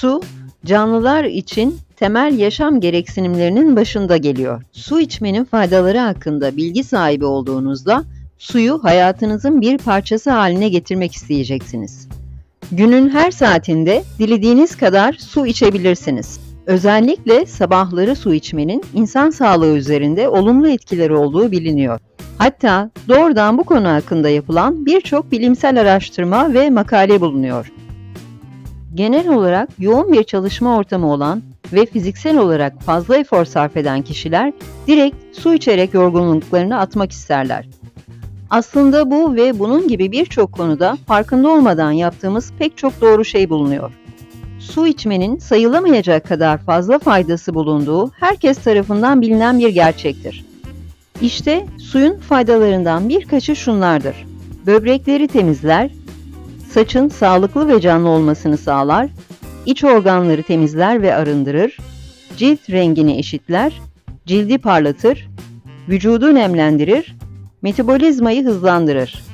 Su, canlılar için temel yaşam gereksinimlerinin başında geliyor. Su içmenin faydaları hakkında bilgi sahibi olduğunuzda suyu hayatınızın bir parçası haline getirmek isteyeceksiniz. Günün her saatinde dilediğiniz kadar su içebilirsiniz. Özellikle sabahları su içmenin insan sağlığı üzerinde olumlu etkileri olduğu biliniyor. Hatta doğrudan bu konu hakkında yapılan birçok bilimsel araştırma ve makale bulunuyor. Genel olarak yoğun bir çalışma ortamı olan ve fiziksel olarak fazla efor sarf eden kişiler direkt su içerek yorgunluklarını atmak isterler. Aslında bu ve bunun gibi birçok konuda farkında olmadan yaptığımız pek çok doğru şey bulunuyor. Su içmenin sayılamayacak kadar fazla faydası bulunduğu herkes tarafından bilinen bir gerçektir. İşte suyun faydalarından birkaçı şunlardır. Böbrekleri temizler, saçın sağlıklı ve canlı olmasını sağlar, iç organları temizler ve arındırır, cilt rengini eşitler, cildi parlatır, vücudu nemlendirir, metabolizmayı hızlandırır.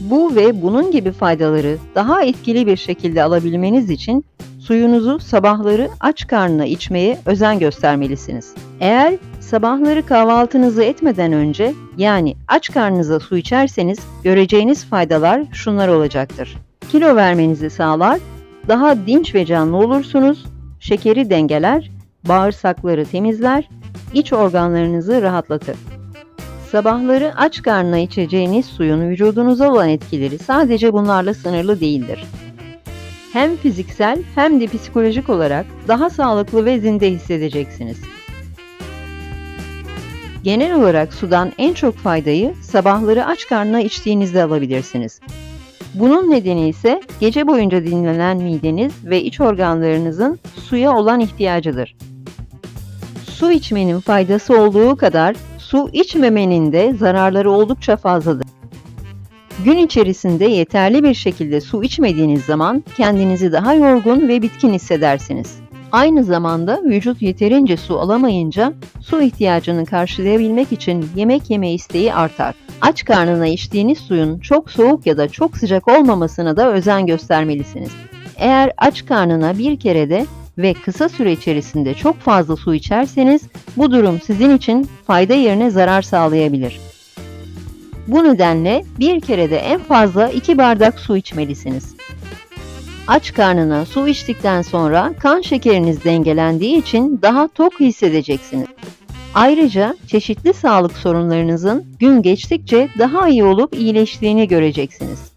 Bu ve bunun gibi faydaları daha etkili bir şekilde alabilmeniz için suyunuzu sabahları aç karnına içmeye özen göstermelisiniz. Eğer sabahları kahvaltınızı etmeden önce yani aç karnınıza su içerseniz göreceğiniz faydalar şunlar olacaktır. Kilo vermenizi sağlar, daha dinç ve canlı olursunuz, şekeri dengeler, bağırsakları temizler, iç organlarınızı rahatlatır. Sabahları aç karnına içeceğiniz suyun vücudunuza olan etkileri sadece bunlarla sınırlı değildir. Hem fiziksel hem de psikolojik olarak daha sağlıklı ve zinde hissedeceksiniz. Genel olarak sudan en çok faydayı sabahları aç karnına içtiğinizde alabilirsiniz. Bunun nedeni ise gece boyunca dinlenen mideniz ve iç organlarınızın suya olan ihtiyacıdır. Su içmenin faydası olduğu kadar su içmemenin de zararları oldukça fazladır. Gün içerisinde yeterli bir şekilde su içmediğiniz zaman kendinizi daha yorgun ve bitkin hissedersiniz. Aynı zamanda vücut yeterince su alamayınca su ihtiyacını karşılayabilmek için yemek yeme isteği artar. Aç karnına içtiğiniz suyun çok soğuk ya da çok sıcak olmamasına da özen göstermelisiniz. Eğer aç karnına bir kerede ve kısa süre içerisinde çok fazla su içerseniz bu durum sizin için fayda yerine zarar sağlayabilir. Bu nedenle bir kerede en fazla 2 bardak su içmelisiniz. Aç karnına su içtikten sonra kan şekeriniz dengelendiği için daha tok hissedeceksiniz. Ayrıca çeşitli sağlık sorunlarınızın gün geçtikçe daha iyi olup iyileştiğini göreceksiniz.